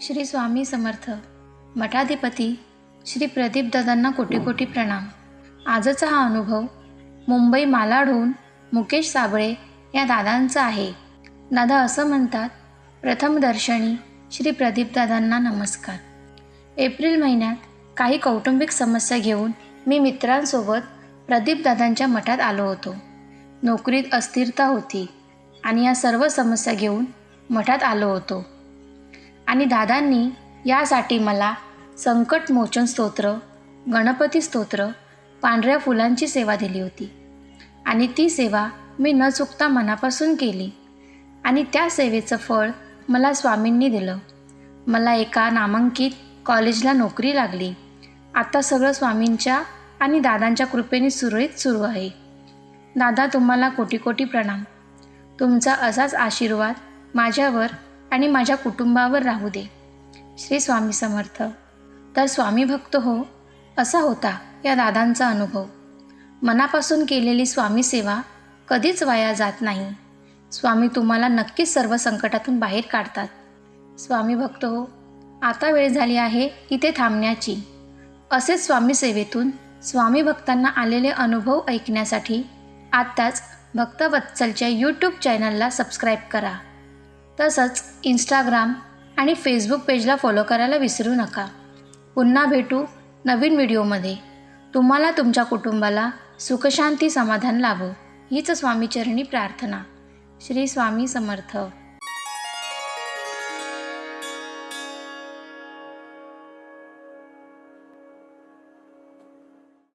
श्री स्वामी समर्थ. मठाधिपती श्री प्रदीप दादांना कोटी कोटी प्रणाम. आजचा हा अनुभव मुंबई मालाडहून मुकेश साबळे या दादांचा आहे. दादा असं म्हणतात प्रथम दर्शनी श्री प्रदीप दादांना नमस्कार. एप्रिल महिन्यात काही कौटुंबिक समस्या घेऊन मी मित्रांसोबत प्रदीप दादांच्या मठात आलो होतो. नोकरीत अस्थिरता होती आणि या सर्व समस्या घेऊन मठात आलो होतो. आणि दादांनी यासाठी मला संकटमोचन स्तोत्र गणपती स्तोत्र पांढऱ्या फुलांची सेवा दिली होती. आणि ती सेवा मी न चुकता मनापासून केली. आणि त्या सेवेचं फळ मला स्वामींनी दिलं. मला एका नामांकित कॉलेजला नोकरी लागली. आता सगळं स्वामींच्या आणि दादांच्या कृपेने सुरळीत सुरू आहे. दादा तुम्हाला कोटी कोटी प्रणाम. तुमचा असाच आशीर्वाद माझ्यावर आणि माझ्या कुटुंबावर राहू दे. श्री स्वामी समर्थ. तर स्वामी भक्त हो असा होता या दादांचा अनुभव. मनापासून केलेली स्वामी सेवा कधीच वाया जात नाही. स्वामी तुम्हाला नक्कीच सर्व संकटातून बाहेर काढतात. स्वामी भक्त हो आता वेळ झाली आहे इथे थांबण्याची. असेच स्वामी सेवेतून स्वामी भक्तांना आलेले अनुभव ऐकण्यासाठी आत्ताच भक्तवत्सलच्या यूट्यूब चॅनलला सबस्क्राईब करा. तसंच इंस्टाग्राम आणि फेसबुक पेजला फॉलो करायला विसरू नका. पुन्हा भेटू नवीन व्हिडिओमध्ये तुम्हाला तुमच्या कुटुंबाला सुखशांती समाधान लाभो. हीच स्वामीचरणी प्रार्थना. श्री स्वामी समर्थ.